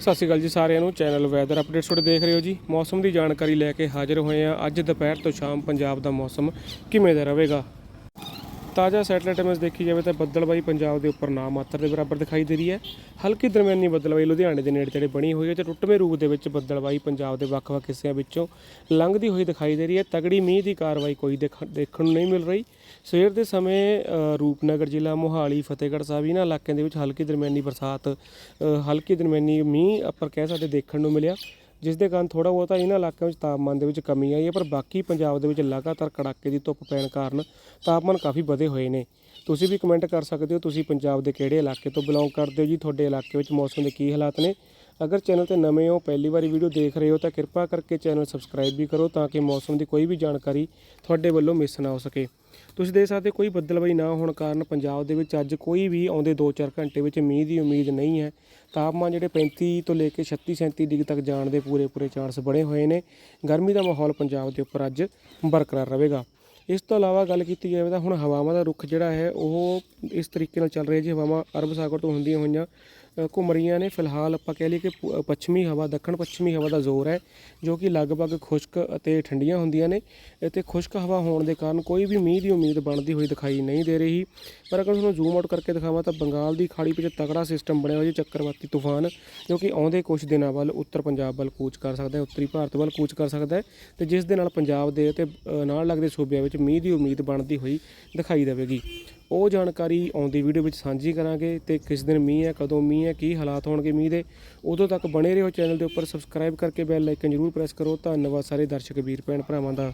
ਸਤਿ ਸ਼੍ਰੀ ਅਕਾਲ ਜੀ ਸਾਰਿਆਂ ਨੂੰ। ਚੈਨਲ ਵੈਦਰ ਅਪਡੇਟਸ ਤੁਹਾਡੇ ਦੇਖ ਰਹੇ ਹੋ ਜੀ। ਮੌਸਮ ਦੀ ਜਾਣਕਾਰੀ ਲੈ ਕੇ ਹਾਜ਼ਰ ਹੋਏ ਆ ਅੱਜ ਦੁਪਹਿਰ ਤੋਂ ਸ਼ਾਮ ਪੰਜਾਬ ਦਾ ਮੌਸਮ ਕਿਵੇਂ ਦਾ ਰਹੇਗਾ? ਤਾਜ਼ਾ ਸੈਟਲਾਈਟ ਇਮੇਜ ਦੇਖੀ ਜਾਵੇ ਤਾਂ ਬੱਦਲਬਾਈ ਪੰਜਾਬ ਦੇ ਉੱਪਰ ਨਾ ਮਾਤਰ ਦੇ ਬਰਾਬਰ ਦਿਖਾਈ ਦੇ ਰਹੀ ਹੈ। ਹਲਕੀ ਦਰਮਿਆਨੀ ਬੱਦਲਬਾਈ ਲੁਧਿਆਣੇ ਦੇ ਨੇੜੇ ਤੇੜੇ ਬਣੀ ਹੋਈ ਹੈ ਤੇ ਟੁੱਟਵੇਂ ਰੂਪ ਦੇ ਵਿੱਚ ਬੱਦਲਬਾਈ ਪੰਜਾਬ ਦੇ ਵੱਖ-ਵੱਖ ਹਿੱਸਿਆਂ ਵਿੱਚੋਂ ਲੰਘਦੀ ਹੋਈ ਦਿਖਾਈ ਦੇ ਰਹੀ ਹੈ। ਤਗੜੀ ਮੀਂਹ ਦੀ ਕਾਰਵਾਈ ਕੋਈ ਦੇਖ- ਦੇਖਣ ਨੂੰ ਨਹੀਂ ਮਿਲ ਰਹੀ। ਸਵੇਰ ਦੇ ਸਮੇਂ ਰੂਪਨਗਰ ਜ਼ਿਲ੍ਹਾ ਮੋਹਾਲੀ, ਫਤਿਹਗੜ੍ਹ ਸਾਹਿਬ ਇਹਨਾਂ ਇਲਾਕਿਆਂ ਦੇ ਵਿੱਚ ਹਲਕੀ ਦਰਮਿਆਨੀ ਬਰਸਾਤ ਹਲਕੀ ਦਰਮਿਆਨੀ ਮੀਂਹ ਆਪਾਂ ਕਹਿ ਸਕਦੇ ਦੇਖਣ ਨੂੰ ਮਿਲਿਆ। ਜਿਸ ਦੇ ਕਾਰਨ ਥੋੜਾ ਬਹੁਤਾ ਇਹਨਾਂ ਇਲਾਕਿਆਂ ਵਿੱਚ ਤਾਪਮਾਨ ਦੇ ਵਿੱਚ ਕਮੀ ਆਈ ਹੈ, ਪਰ ਬਾਕੀ ਪੰਜਾਬ ਦੇ ਵਿੱਚ ਲਗਾਤਾਰ ਕੜਾਕੇ ਦੀ ਧੁੱਪ ਪੈਣ ਕਾਰਨ ਤਾਪਮਾਨ ਕਾਫੀ ਵਧੇ ਹੋਏ ਨੇ। ਤੁਸੀਂ ਵੀ ਕਮੈਂਟ ਕਰ ਸਕਦੇ ਹੋ, ਤੁਸੀਂ ਪੰਜਾਬ ਦੇ ਕਿਹੜੇ ਇਲਾਕੇ ਤੋਂ ਬਿਲੋਂਗ ਕਰਦੇ ਹੋ ਜੀ? ਤੁਹਾਡੇ ਇਲਾਕੇ ਵਿੱਚ ਮੌਸਮ ਦੇ ਕੀ ਹਾਲਾਤ ਨੇ? ਅਗਰ ਚੈਨਲ ਤੇ ਨਵੇਂ ਹੋ, ਪਹਿਲੀ ਵਾਰੀ ਵੀਡੀਓ ਦੇਖ ਰਹੇ ਹੋ, ਤਾਂ ਕਿਰਪਾ ਕਰਕੇ ਚੈਨਲ ਸਬਸਕ੍ਰਾਈਬ ਵੀ ਕਰੋ ਤਾਂ ਕਿ ਮੌਸਮ ਦੀ ਕੋਈ ਵੀ ਜਾਣਕਾਰੀ ਤੁਹਾਡੇ ਵੱਲੋਂ ਮਿਸ ਨਾ ਹੋ ਸਕੇ। ਤੁਸੀਂ ਦੇਖ ਸਕਦੇ ਹੋ ਕੋਈ ਬੱਦਲਬਾਈ ਨਾ ਹੋਣ ਕਾਰਨ ਪੰਜਾਬ ਦੇ ਵਿੱਚ ਅੱਜ ਕੋਈ ਵੀ ਆਉਂਦੇ 2-4 ਘੰਟੇ ਵਿੱਚ ਮੀਂਹ ਦੀ ਉਮੀਦ ਨਹੀਂ ਹੈ। ਤਾਪਮਾਨ ਜਿਹੜੇ 35 ਤੋਂ ਲੈ ਕੇ 36-37 ਡਿਗਰੀ ਤੱਕ ਜਾਣ ਦੇ ਪੂਰੇ ਪੂਰੇ ਚਾਂਸ ਬਣੇ ਹੋਏ ਨੇ। ਗਰਮੀ ਦਾ ਮਾਹੌਲ ਪੰਜਾਬ ਦੇ ਉੱਪਰ ਅੱਜ ਬਰਕਰਾਰ ਰਹੇਗਾ। ਇਸ ਤੋਂ ਇਲਾਵਾ ਗੱਲ ਕੀਤੀ ਜਾਵੇ ਤਾਂ ਹੁਣ ਹਵਾਵਾਂ ਦਾ ਰੁਖ ਜਿਹੜਾ ਹੈ, ਉਹ ਇਸ ਤਰੀਕੇ ਨਾਲ ਚੱਲ ਰਿਹਾ ਜੀ। ਹਵਾਵਾਂ ਅਰਬ ਸਾਗਰ ਤੋਂ ਹੁੰਦੀਆਂ ਹੋਈਆਂ ਘੁੰਮ ਰਹੀਆਂ ਨੇ ਫਿਲਹਾਲ ਆਪਾਂ ਕਹਿ ਲਈਏ ਕਿ ਪੱਛਮੀ ਹਵਾ, ਦੱਖਣ ਪੱਛਮੀ ਹਵਾ ਦਾ ਜ਼ੋਰ ਹੈ, ਜੋ ਕਿ ਲਗਭਗ ਖੁਸ਼ਕ ਅਤੇ ਠੰਡੀਆਂ ਹੁੰਦੀਆਂ ਨੇ। ਅਤੇ ਖੁਸ਼ਕ ਹਵਾ ਹੋਣ ਦੇ ਕਾਰਨ ਕੋਈ ਵੀ ਮੀਂਹ ਦੀ ਉਮੀਦ ਬਣਦੀ ਹੋਈ ਦਿਖਾਈ ਨਹੀਂ ਦੇ ਰਹੀ। ਪਰ ਅਗਰ ਤੁਹਾਨੂੰ ਜ਼ੂਮ ਆਊਟ ਕਰਕੇ ਦਿਖਾਵਾਂ ਤਾਂ ਬੰਗਾਲ ਦੀ ਖਾੜੀ ਵਿੱਚ ਤਕੜਾ ਸਿਸਟਮ ਬਣਿਆ ਹੋਇਆ ਜੀ, ਚੱਕਰਵਾਤੀ ਤੂਫਾਨ, ਜੋ ਕਿ ਆਉਂਦੇ ਕੁਝ ਦਿਨਾਂ ਵੱਲ ਉੱਤਰ ਪੰਜਾਬ ਵੱਲ ਕੂਚ ਕਰ ਸਕਦਾ ਹੈ, ਉੱਤਰੀ ਭਾਰਤ ਵੱਲ ਕੂਚ ਕਰ ਸਕਦਾ ਹੈ ਤੇ ਜਿਸ ਦੇ ਨਾਲ ਪੰਜਾਬ ਦੇ ਅਤੇ ਨਾਲ ਲੱਗਦੇ ਸੂਬਿਆਂ ਵਿੱਚ ਮੀਂਹ ਦੀ ਉਮੀਦ ਬਣਦੀ ਹੋਈ ਦਿਖਾਈ ਦੇਵੇਗੀ। ਉਹ ਜਾਣਕਾਰੀ ਆਉਂਦੀ ਵੀਡੀਓ ਵਿੱਚ ਸਾਂਝੀ ਕਰਾਂਗੇ ਤੇ ਕਿਸ ਦਿਨ ਮੀਂਹ ਹੈ, ਕਦੋਂ ਮੀਂਹ ਹੈ, ਕੀ ਹਾਲਾਤ ਹੋਣਗੇ ਮੀਂਹ ਦੇ, ਉਦੋਂ ਤੱਕ ਬਣੇ ਰਹੋ ਚੈਨਲ ਦੇ ਉੱਪਰ ਸਬਸਕ੍ਰਾਈਬ ਕਰਕੇ ਬੈਲ ਆਈਕਨ ਜ਼ਰੂਰ ਪ੍ਰੈਸ ਕਰੋ। ਧੰਨਵਾਦ ਸਾਰੇ ਦਰਸ਼ਕ, ਵੀਰ, ਭੈਣ, ਭਰਾਵਾਂ ਦਾ।